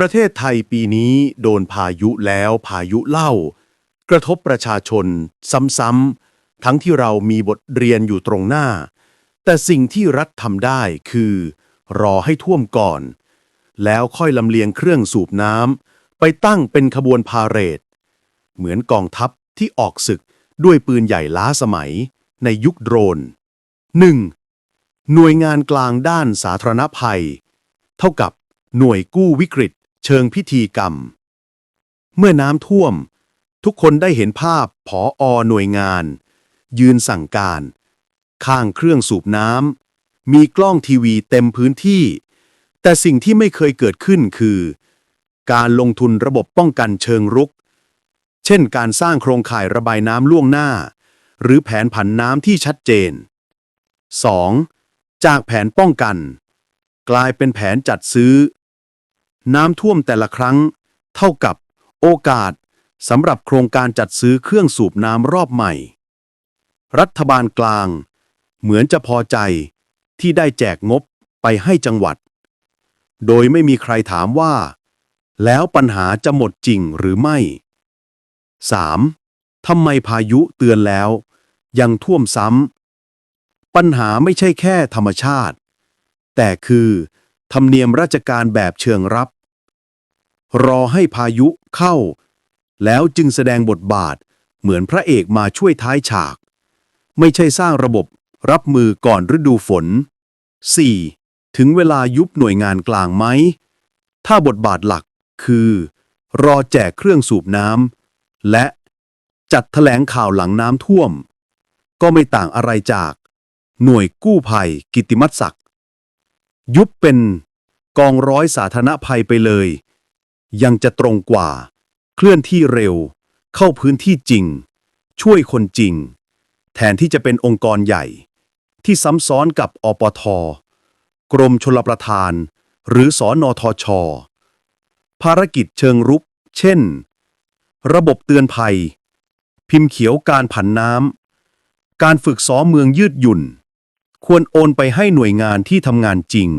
ประเทศไทยปีนี้โดนพายุแล้วพายุเล่า กระทบประชาชน ซ้ำๆทั้งที่เรามีบทเรียนอยู่ตรงหน้า แต่สิ่งที่รัฐทำได้คือ รอให้ท่วมก่อน แล้วค่อยลำเลียงเครื่องสูบน้ำไปตั้งเป็นขบวนพาเหรด เหมือนกองทัพที่ออกศึกด้วยปืนใหญ่ล้าสมัยในยุคโดรน 1. หน่วยงานกลางด้านสาธารณภัย เท่ากับหน่วยกู้วิกฤต เชิงพิธีกรรม เมื่อน้ำท่วม ทุกคนได้เห็นภาพผออหน่วยงาน ยืนสั่งการ ข้างเครื่องสูบน้ำมีกล้องทีวีเต็มพื้นที่ แต่สิ่งที่ไม่เคยเกิดขึ้นคือ การลงทุนระบบป้องกันเชิงรุก เช่นการสร้างโครงข่ายระบายน้ำล่วงหน้า หรือแผนผันน้ำที่ชัดเจน 2. จากแผนป้องกัน กลายเป็นแผนจัดซื้อ น้ำท่วมแต่ละครั้ง เท่ากับโอกาสสำหรับโครงการจัดซื้อเครื่องสูบน้ำรอบใหม่ รัฐบาลกลาง เหมือนจะพอใจที่ได้แจกงบไปให้จังหวัด โดยไม่มีใครถามว่า แล้วปัญหาจะหมดจริงหรือไม่ 3. ทำไมพายุเตือนแล้ว ยังท่วมซ้ำ ปัญหาไม่ใช่แค่ธรรมชาติ แต่คือ ธรรมเนียมราชการแบบเชิงรับ รอให้พายุเข้า แล้วจึงแสดงบทบาท เหมือนพระเอกมาช่วยท้ายฉาก ไม่ใช่สร้างระบบรับมือก่อนฤดูฝน 4. ถึงเวลายุบหน่วยงานกลางไหม ถ้าบทบาทหลักคือ รอแจกเครื่องสูบน้ำและจัดแถลงข่าวหลังน้ำท่วม ก็ไม่ต่างอะไรจาก หน่วยกู้ภัยกิตติมัตศักดิ์ยุบเป็นกองร้อยสาธารณภัยไปเลย ยังจะตรงกว่า เคลื่อนที่เร็ว เข้าพื้นที่จริง ช่วยคนจริง แทนที่จะเป็นองค์กรใหญ่ ที่ซ้ำซ้อนกับอปท กรมชลประทาน หรือสอนอทชภารกิจเชิงรุก เช่น ระบบเตือนภัย พิมพ์เขียวการผันน้ำ การฝึกซ้อมเมืองยืดหยุ่น ควรโอนไปให้หน่วยงานที่ทำงานจริง